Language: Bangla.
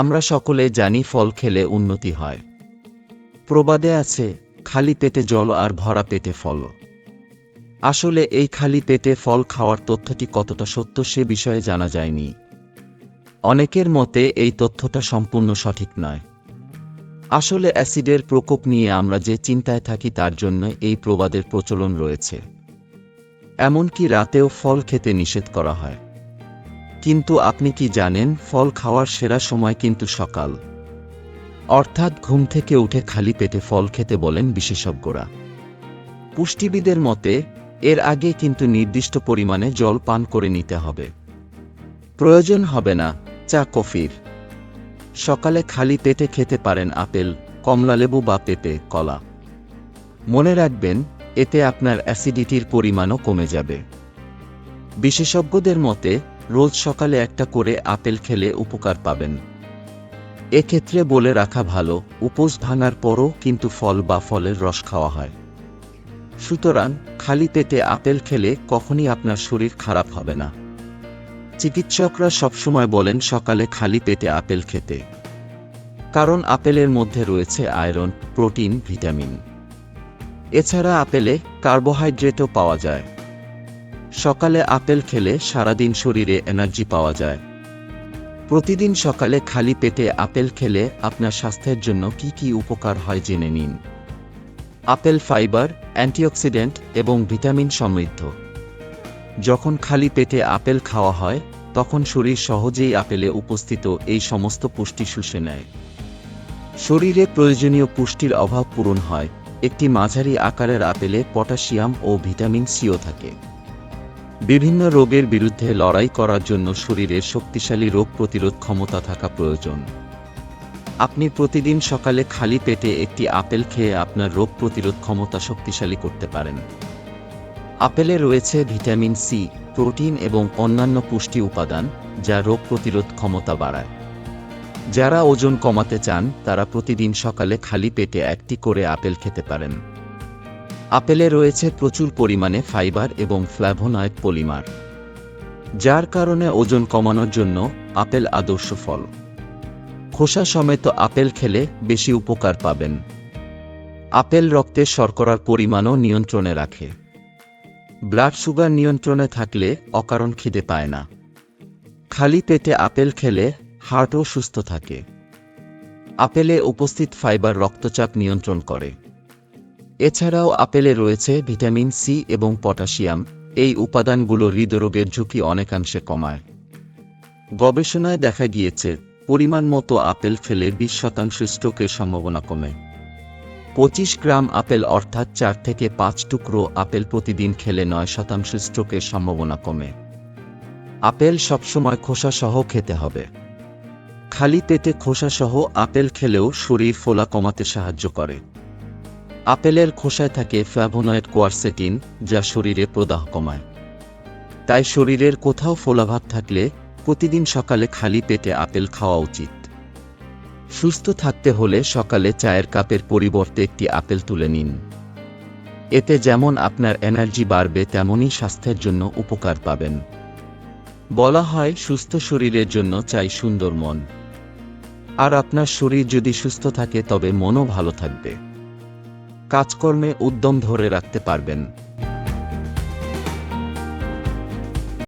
আমরা সকলে জানি ফল খেলে উন্নতি হয়। প্রবাদে আছে, খালি পেটে জল আর ভরা পেটে ফল। আসলে এই খালি পেটে ফল খাওয়ার তথ্যটি কতটা সত্য সে বিষয়ে জানা যায়নি। অনেকের মতে এই তথ্যটা সম্পূর্ণ সঠিক নয়। আসলে অ্যাসিডের প্রকোপ নিয়ে আমরা যে চিন্তায় থাকি তার জন্য এই প্রবাদের প্রচলন রয়েছে। এমনকি রাতেও ফল খেতে নিষেধ করা হয়। কিন্তু আপনি কি জানেন, ফল খাওয়ার সেরা সময় কিন্তু সকাল। অর্থাৎ ঘুম থেকে উঠে খালি পেটে ফল খেতে বলেন বিশেষজ্ঞরা। পুষ্টিবিদের মতে, এর আগে কিন্তু নির্দিষ্ট পরিমাণে জল পান করে নিতে হবে। প্রয়োজন হবে না, চা, কফির। সকালে খালি পেটে খেতে পারেন আপেল কমলালেবু বা পেঁপে, কলা। মনে রাখবেন, এতে আপনার অ্যাসিডিটির পরিমাণও কমে যাবে। বিশেষজ্ঞদের মতে রোজ সকালে একটা করে আপেল খেলে উপকার পাবেন। এক্ষেত্রে বলে রাখা ভালো, উপোস ভাঙার পরও কিন্তু ফল বা ফলের রস খাওয়া হয়। সুতরাং, খালি পেটে আপেল খেলে কখনই আপনার শরীর খারাপ হবে না। চিকিৎসকরা সবসময় বলেন সকালে খালি পেটে আপেল খেতে। কারণ আপেলের মধ্যে রয়েছে আয়রন, প্রোটিন, ভিটামিন। এছাড়া আপেলে কার্বোহাইড্রেটও পাওয়া যায়। সকালে আপেল খেলে সারাদিন শরীরে এনার্জি পাওয়া যায়। প্রতিদিন সকালে খালি পেটে আপেল খেলে আপনার স্বাস্থ্যের জন্য কি কি উপকার হয় জেনে নিন। আপেল ফাইবার, অ্যান্টিঅক্সিডেন্ট এবং ভিটামিন সমৃদ্ধ। যখন খালি পেটে আপেল খাওয়া হয়, তখন শরীর সহজেই আপেলে উপস্থিত এই সমস্ত পুষ্টি শুষে নেয়। শরীরে প্রয়োজনীয় পুষ্টির অভাব পূরণ হয়। একটি মাঝারি আকারের আপেলে পটাশিয়াম ও ভিটামিন সিও থাকে। বিভিন্ন রোগের বিরুদ্ধে লড়াই করার জন্য শরীরের শক্তিশালী রোগ প্রতিরোধ ক্ষমতা থাকা প্রয়োজন। আপনি প্রতিদিন সকালে খালি পেটে একটি আপেল খেয়ে আপনার রোগ প্রতিরোধ ক্ষমতা শক্তিশালী করতে পারেন। আপেলে রয়েছে ভিটামিন সি, প্রোটিন এবং অন্যান্য পুষ্টি উপাদান, যা রোগ প্রতিরোধ ক্ষমতা বাড়ায়। যারা ওজন কমাতে চান, তারা প্রতিদিন সকালে খালি পেটে একটি করে আপেল খেতে পারেন। আপেলে রয়েছে প্রচুর পরিমাণে ফাইবার এবং ফ্ল্যাভোনয়েড পলিমার, যার কারণে ওজন কমানোর জন্য আপেল আদর্শ ফল। খোসা সমেত আপেল খেলে বেশি উপকার পাবেন। আপেল রক্তে শর্করার পরিমাণও নিয়ন্ত্রণে রাখে। ব্লাড সুগার নিয়ন্ত্রণে থাকলে অকারণ খিদে পায় না। খালি পেটে আপেল খেলে হার্টও সুস্থ থাকে। আপেলে উপস্থিত ফাইবার রক্তচাপ নিয়ন্ত্রণ করে। এছাড়াও আপেলে রয়েছে ভিটামিন সি এবং পটাশিয়াম। এই উপাদানগুলো হৃদরোগের ঝুঁকি অনেকাংশে কমায়। গবেষণায় দেখা গিয়েছে, পরিমাণ মতো আপেল ফেলে বিশ শতাংশ স্ট্রোকের সম্ভাবনা কমে। পঁচিশ গ্রাম আপেল অর্থাৎ চার থেকে পাঁচ টুকরো আপেল প্রতিদিন খেলে নয় শতাংশ স্ট্রোকের সম্ভাবনা কমে। আপেল সবসময় খোসাসহ খেতে হবে। খালি পেটে খোসাসহ আপেল খেলেও শরীর ফোলা কমাতে সাহায্য করে। আপেলের খোসায় থাকে ফ্ল্যাভোনয়েড কোয়ারসেটিন, যা শরীরে প্রদাহ কমায়। তাই শরীরের কোথাও ফোলাভাব থাকলে প্রতিদিন সকালে খালি পেটে আপেল খাওয়া উচিত। সুস্থ থাকতে হলে সকালে চায়ের কাপের পরিবর্তে একটি আপেল তুলে নিন। এতে যেমন আপনার এনার্জি বাড়বে, তেমনই স্বাস্থ্যের জন্য উপকার পাবেন। বলা হয়, সুস্থ শরীরের জন্য চাই সুন্দর মন। আর আপনার শরীর যদি সুস্থ থাকে, তবে মনও ভালো থাকবে। কাজকর্মে উদ্যম ধরে রাখতে পারবেন।